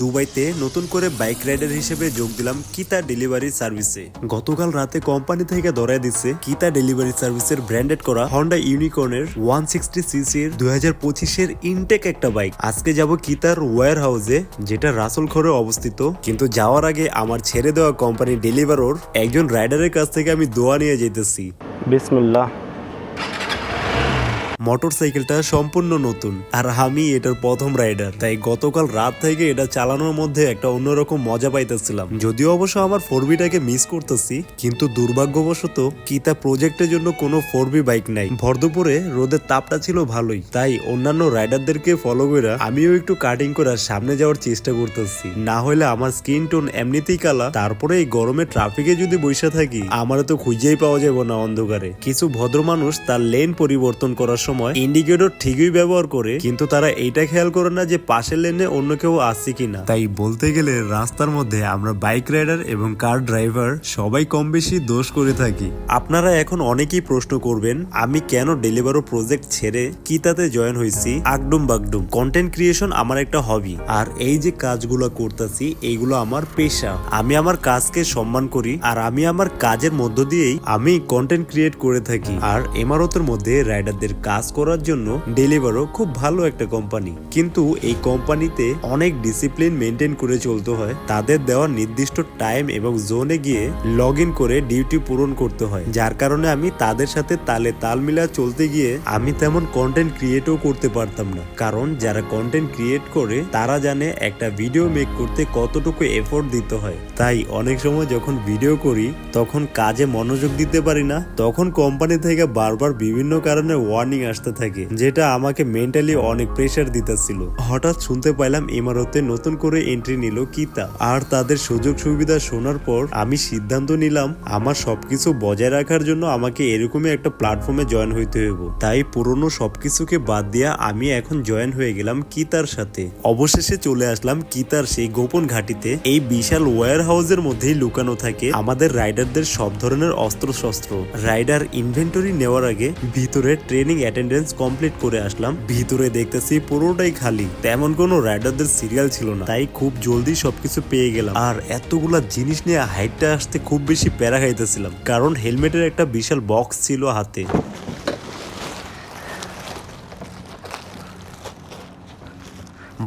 দুবাইতে নতুন করে বাইক রাইডার হিসেবে যোগ দিলাম কিতা ডেলিভারি সার্ভিসে। গতকাল রাতে কোম্পানি থেকে ধরায় দিচ্ছে কিতা ডেলিভারি সার্ভিসের ব্র্যান্ডেড করা হন্ডা ইউনিকর্নের ওয়ান সিক্সটি সিসির দুই হাজার পঁচিশের ইনটেক একটা বাইক। আজকে যাব কিতার ওয়ার হাউসে যেটা রাসেল খরে অবস্থিত। কিন্তু যাওয়ার আগে আমার ছেড়ে দেওয়া কোম্পানি ডেলিভারর একজন রাইডারের কাছ থেকে আমি দোয়া নিয়ে যেতেছি বিসমিল্লাহ। মোটরসাইকেলটা সম্পূর্ণ নতুন। আর আমি এটার প্রথম রাইডার তাই গতকাল রাত থেকে এটা চালানোর মধ্যে একটা অন্যরকম মজা পাইতেছিলাম। যদিও অবশ্য আমার ফোর বিটাকে মিস করতেছি, কিন্তু দুর্ভাগ্যবশত কিতা প্রজেক্টের জন্য কোনো ফোর বি বাইক নাই ভরদুপুরে রোদের তাপটা ছিল ভালোই, তাই অন্যান্য রাইডারদেরকে ফলো করে আমিও একটু কাটিং করে সামনে যাওয়ার চেষ্টা করতেছি। না হলে আমার স্কিন টোন এমনিতেই কালা, তারপরে এই গরমে ট্রাফিকে যদি বসে থাকি, আমার তো খুঁজেই পাওয়া যাবে না অন্ধকারে। কিছু ভদ্র মানুষ তার লেন পরিবর্তন করার সময় ইন্ডিকেটর ঠিকই ব্যবহার করে কিন্তু তারা এইটা খেয়াল করে না যে পাশের লেনে অন্য কেউ আসছে কিনা। তাই বলতে গেলে রাস্তার মধ্যে আমরা বাইক রাইডার এবং কার ড্রাইভার সবাই কম বেশি দোষ করে থাকি। আপনারা এখন অনেকেই প্রশ্ন করবেন আমি কেন ডেলিভারো প্রজেক্ট ছেড়ে কিতাতে জয়েন হয়েছি? আকডুম বাগডুম। কন্টেন্ট ক্রিয়েশন আমার একটা হবি। আর এই যে কাজগুলো করতেছি এইগুলো আমার পেশা। আমি আমার কাজকে সম্মান করি আর আমি আমার কাজের মধ্য দিয়েই আমি কন্টেন্ট ক্রিয়েট করে থাকি। আর এমারতের মধ্যে রাইডারদের কাজ করার জন্য ডেলিভারও খুব ভালো একটা কোম্পানি কিন্তু এই কোম্পানিতে অনেক ডিসিপ্লিন মেনটেন করে চলতে হয়। তাদের দেওয়া নির্দিষ্ট টাইম এবং জোনে গিয়ে লগ ইন করে ডিউটি পূরণ করতে হয়। যার কারণে আমি তাদের সাথে তালে তাল মিলা চলতে গিয়ে আমি তেমন কন্টেন্ট ক্রিয়েটও করতে পারতাম না। কারণ যারা কন্টেন্ট ক্রিয়েট করে, তারা জানে একটা ভিডিও মেক করতে কতটুকু এফোর্ট দিতে হয়। তাই অনেক সময় যখন ভিডিও করি, তখন কাজে মনোযোগ দিতে পারি না। তখন কোম্পানি থেকে বারবার বিভিন্ন কারণে ওয়ার্নিং আসতে থাকে, যেটা আমাকে মেন্টালি অনেক প্রেশার দিতেছিল। হঠাৎ শুনতে পাইলাম ইমারতে নতুন করে এন্ট্রি নিল কিতা। আর তাদের সুযোগ সুবিধা শোনার পর আমি সিদ্ধান্ত নিলাম, আমার সবকিছু বজায় রাখার জন্য আমাকে এরকমই একটা প্ল্যাটফর্মে জয়েন হইতে হইব। তাই পুরনো সবকিছুকে বাদ দিয়া আমি এখন জয়েন হয়ে গেলাম কিতার সাথে। অবশেষে চলে আসলাম কিতার সেই গোপন ঘাটিতে। এই বিশাল ওয়ার হাউসের মধ্যেই লুকানো থাকে আমাদের রাইডারদের সব ধরনের অস্ত্র শস্ত্র রাইডার ইনভেন্টরি নেওয়ার আগে ভিতরে ট্রেনিং অ্যাটেন্ডেন্স কমপ্লিট করে আসলাম। ভিতরে দেখতেছি পুরোটাই খালি। তেমন কোনো রাইডারদের সিরিয়াল ছিল না। তাই খুব জলদি সবকিছু পেয়ে গেলাম। আর এতগুলা জিনিস নিয়ে হাইটটা আসতে খুব বেশি প্যারা খাইতেছিলাম। কারণ হেলমেটের একটা বিশাল বক্স ছিল হাতে।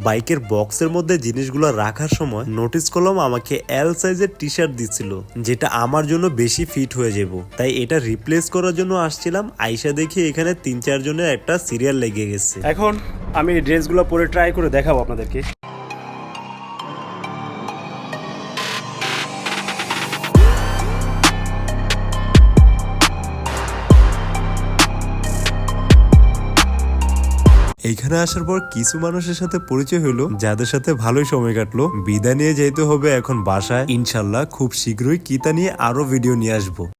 বাইকের বক্সের মধ্যে জিনিসগুলো রাখার সময় নোটিস করলাম আমাকে এল সাইজের টি শার্ট দিচ্ছিল, যেটা আমার জন্য বেশি ফিট হয়ে যাব। তাই এটা রিপ্লেস করার জন্য আসছিলাম, আইসা দেখি এখানে তিন চারজনের একটা সিরিয়াল লেগে গেছে। এখন আমি এই ড্রেসগুলো পরে ট্রাই করে দেখাবো আপনাদেরকে। এইখানে আসার পর কিছু মানুষের সাথে পরিচয় হলো, যাদের সাথে ভালোই সময় কাটলো। বিদায় নিয়ে যেতে হবে এখন বাসায়। ইনশাল্লাহ খুব শীঘ্রই কিতা নিয়ে আরও ভিডিও নিয়ে আসব।